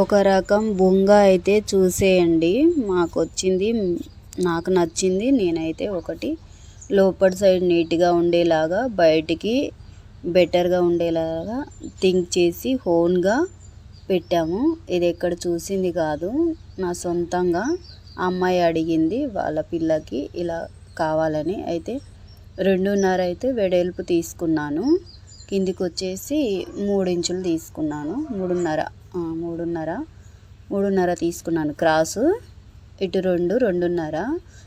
ఒక రకం బొంగ అయితే చూసేయండి. మాకు వచ్చింది నాకు నచ్చింది. నేనైతే ఒకటి లోపల సైడ్ నీట్గా ఉండేలాగా బయటికి బెటర్గా ఉండేలాగా థింక్ చేసి హోన్గా పెట్టాము. ఇది ఎక్కడ చూసింది కాదు. నా సొంతంగా అమ్మాయి అడిగింది వాళ్ళ పిల్లకి ఇలా కావాలని. అయితే రెండున్నర అయితే వెడల్పు తీసుకున్నాను. కిందికి వచ్చేసి మూడు ఇంచులు తీసుకున్నాను. మూడున్నర. మూడున్నర. మూడున్నర తీసుకున్నాను క్రాసు. ఇటు రెండు రెండున్నర.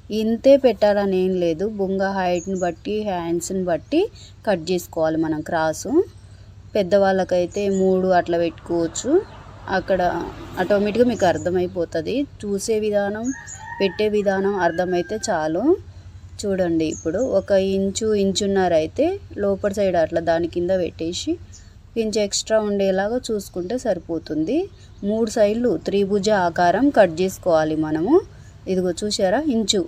ఇంతే పెట్టాలని ఏం లేదు. బొంగ హైట్ని బట్టి హ్యాండ్స్ని బట్టి కట్ చేసుకోవాలి మనం క్రాసు. పెద్దవాళ్ళకైతే మూడు అట్లా పెట్టుకోవచ్చు. అక్కడ ఆటోమేటిక్గా మీకు అర్థమైపోతుంది. చూసే విధానం పెట్టే విధానం అర్థమైతే చాలు. చూడండి ఇప్పుడు ఒక ఇంచు ఇంచున్నర అయితే లోపల సైడ్ అట్లా దాని కింద పెట్టేసి ఇంచు ఎక్స్ట్రా ఉండేలాగా చూసుకుంటే సరిపోతుంది. మూడు సైడ్లు త్రిభుజ ఆకారం కట్ చేసుకోవాలి మనము. ఇదిగో చూసారా ఇంచు.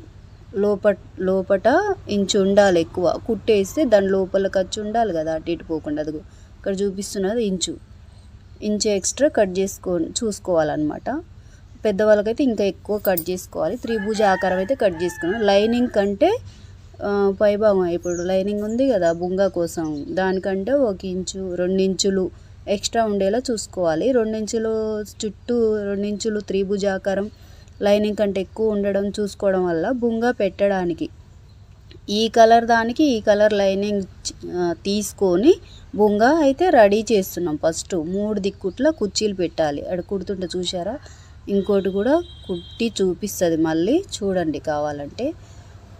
లోపట లోపట ఇంచు ఉండాలి ఎక్కువ. కుట్టేస్తే దాని లోపల ఖర్చు ఉండాలి కదా అటు ఇటు పోకుండా. అదిగో ఇక్కడ చూపిస్తున్నది ఇంచు. ఇంచు ఎక్స్ట్రా కట్ చేసుకో చూసుకోవాలన్నమాట. పెద్దవాళ్ళకైతే ఇంకా ఎక్కువ కట్ చేసుకోవాలి. త్రిభుజ ఆకారం అయితే కట్ చేసుకున్నాం. లైనింగ్ కంటే పైభాగం ఇప్పుడు లైనింగ్ ఉంది కదా బుంగా కోసం. దానికంటే ఒక ఇంచు రెండు ఇంచులు ఎక్స్ట్రా ఉండేలా చూసుకోవాలి. రెండించులు చుట్టూ రెండించులు త్రిభుజాకారం లైనింగ్ కంటే ఎక్కువ ఉండడం చూసుకోవడం వల్ల బుంగా పెట్టడానికి ఈ కలర్ దానికి ఈ కలర్ లైనింగ్ తీసుకొని బొంగ అయితే రెడీ చేస్తున్నాం. ఫస్ట్ మూడు దిక్కుట్ల కుర్చీలు పెట్టాలి. అక్కడ కుడుతుంటే చూసారా ఇంకోటి కూడా కుట్టి చూపిస్తుంది మళ్ళీ. చూడండి కావాలంటే.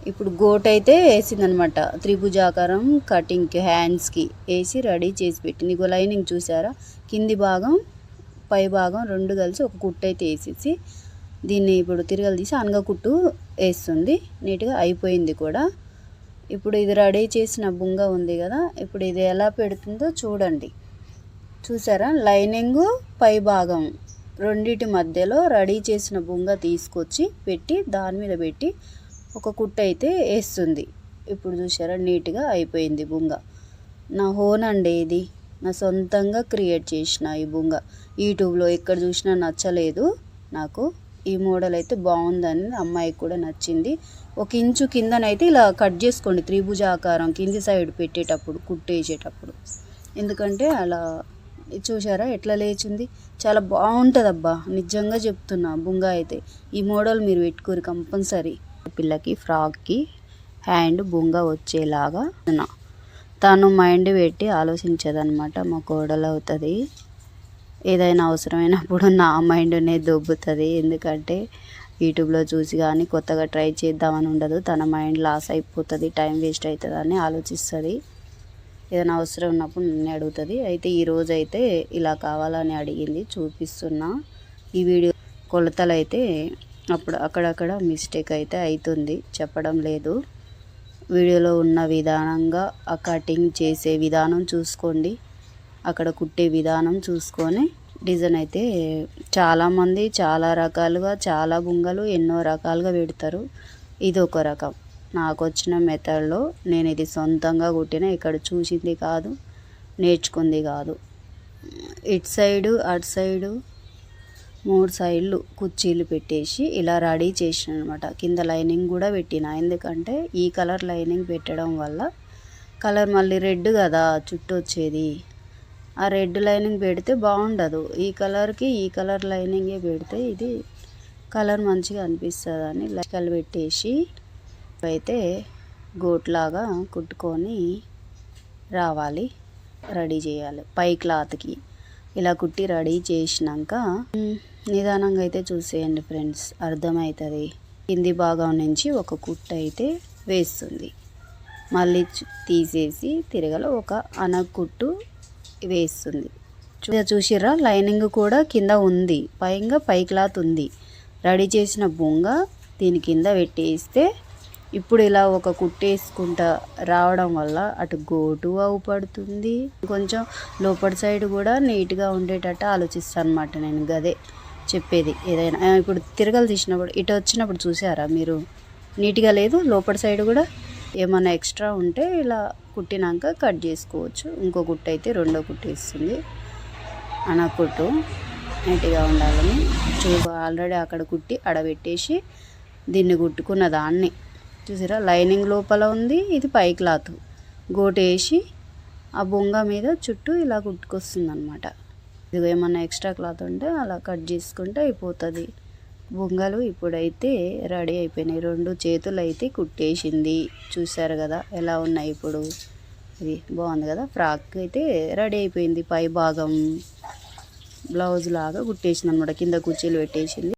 ఇప్పుడు గోట్ అయితే వేసిందనమాట. త్రిభుజాకారం కటింగ్కి హ్యాండ్స్కి వేసి రెడీ చేసి పెట్టింది ఇగో లైనింగ్ చూసారా? కింది భాగం పై భాగం రెండు కలిసి ఒక కుట్టు అయితే వేసేసి దీన్ని ఇప్పుడు తిరగలు తీసి అనగ కుట్టు వేస్తుంది. నీట్గా అయిపోయింది కూడా. ఇప్పుడు ఇది రెడీ చేసిన బుంగ ఉంది కదా ఇప్పుడు ఇది ఎలా పెడుతుందో చూడండి. చూసారా? లైనింగ్ పై భాగం రెండిటి మధ్యలో రెడీ చేసిన బుంగ తీసుకొచ్చి పెట్టి దాని మీద పెట్టి ఒక కుట్ట అయితే వేస్తుంది. ఇప్పుడు చూసారా నీట్గా అయిపోయింది బుంగ. నా హోన్ అండి ఇది. నా సొంతంగా క్రియేట్ చేసిన ఈ బుంగ. యూట్యూబ్లో ఎక్కడ చూసినా నచ్చలేదు నాకు. ఈ మోడల్ అయితే బాగుందని అమ్మాయికి కూడా నచ్చింది. ఒక ఇంచు కిందనైతే ఇలా కట్ చేసుకోండి త్రిభుజ ఆకారం కింది సైడ్ పెట్టేటప్పుడు కుట్టేసేటప్పుడు ఎందుకంటే అలా చూసారా ఎట్లా లేచింది? చాలా బాగుంటుంది అబ్బా నిజంగా చెప్తున్నా బుంగా అయితే. ఈ మోడల్ మీరు పెట్టుకోరు కంపల్సరీ. పిల్లకి ఫ్రాక్కి హ్యాండ్ బుంగ వచ్చేలాగా తను మైండ్ పెట్టి ఆలోచించదనమాట మా కోడలు అవుతుంది. ఏదైనా అవసరమైనప్పుడు నా మైండ్నే దొబ్బుతుంది. ఎందుకంటే యూట్యూబ్లో చూసి కానీ కొత్తగా ట్రై చేద్దామని ఉండదు. తన మైండ్ లాస్ అయిపోతుంది టైం వేస్ట్ అవుతుంది అని ఆలోచిస్తుంది. ఏదైనా అవసరం ఉన్నప్పుడు నన్ను అడుగుతుంది. అయితే ఈరోజు అయితే ఇలా కావాలని అడిగింది చూపిస్తున్నా. ఈ వీడియో కొలతలు అయితే అప్పుడు అక్కడక్కడ మిస్టేక్ అయితే అవుతుంది చెప్పడం లేదు. వీడియోలో ఉన్న విధానంగా ఆ కటింగ్ చేసే విధానం చూసుకోండి. అక్కడ కుట్టే విధానం చూసుకొని డిజైన్ అయితే చాలామంది చాలా రకాలుగా చాలా బుంగలు ఎన్నో రకాలుగా పెడతారు. ఇది ఒక రకం. నాకు వచ్చిన మెథడ్లో నేను ఇది సొంతంగా కుట్టిన ఇక్కడ చూసింది కాదు నేర్చుకుంది కాదు. ఇటు సైడు అటు సైడు మూడు సైడ్లు కుర్చీలు పెట్టేసి ఇలా రెడీ చేసిన అనమాట కింద లైనింగ్ కూడా పెట్టిన. ఎందుకంటే ఈ కలర్ లైనింగ్ పెట్టడం వల్ల కలర్ మళ్ళీ రెడ్ కదా చుట్టూ వచ్చేది. ఆ రెడ్ లైనింగ్ పెడితే బాగుండదు. ఈ కలర్కి ఈ కలర్ లైనింగే పెడితే ఇది కలర్ మంచిగా అనిపిస్తుంది అని లెక్కలు పెట్టేసి అయితే గోట్లాగా కుట్టుకొని రావాలి. రెడీ చేయాలి. పై క్లాత్కి. ఇలా కుట్టి రెడీ చేసినాక నిదానంగా అయితే చూసేయండి ఫ్రెండ్స్ అర్థమవుతుంది కింది భాగం నుంచి ఒక కుట్టు అయితే వేస్తుంది. మళ్ళీ తీసేసి తిరగల ఒక అనకుట్టు వేస్తుంది. చూసిర్రా? లైనింగ్ కూడా కింద ఉంది. పైగా పై క్లాత్ ఉంది. రెడీ చేసిన బొంగ దీని కింద పెట్టేస్తే ఇప్పుడు ఇలా ఒక కుట్టేసుకుంటా రావడం వల్ల అటు గోటు అవుపడుతుంది కొంచెం లోపల సైడ్ కూడా నీట్గా ఉండేటట్టు ఆలోచిస్తాను అనమాట నేను గదే చెప్పేది ఏదైనా. ఇప్పుడు తిరగలు తీసినప్పుడు ఇటు వచ్చినప్పుడు చూసారా మీరు? నీట్గా లేదు లోపల సైడ్ కూడా ఏమైనా ఎక్స్ట్రా ఉంటే ఇలా కుట్టినాక కట్ చేసుకోవచ్చు. ఇంకో కుట్టు అయితే రెండో కుట్టు వేస్తుంది. అనకుట్టు నీట్గా ఉండాలని చూ ఆల్రెడీ అక్కడ కుట్టి అడబెట్టేసి దీన్ని కుట్టుకున్న దాన్ని చూసారా? లైనింగ్ లోపల ఉంది ఇది పై క్లాత్. గోటేసి ఆ బొంగ మీద చుట్టూ ఇలా కుట్టుకొస్తుంది అనమాట ఇది ఏమన్నా ఎక్స్ట్రా క్లాత్ ఉంటే అలా కట్ చేసుకుంటే అయిపోతుంది. బొంగలు ఇప్పుడైతే రెడీ అయిపోయినాయి. రెండు చేతులు అయితే కుట్టేసింది. చూసారు కదా ఎలా ఉన్నాయి ఇప్పుడు. ఇది బాగుంది కదా. ఫ్రాక్ అయితే రెడీ అయిపోయింది పై భాగం. బ్లౌజ్ లాగా కుట్టేసింది అనమాట కింద కుర్చీలు పెట్టేసింది.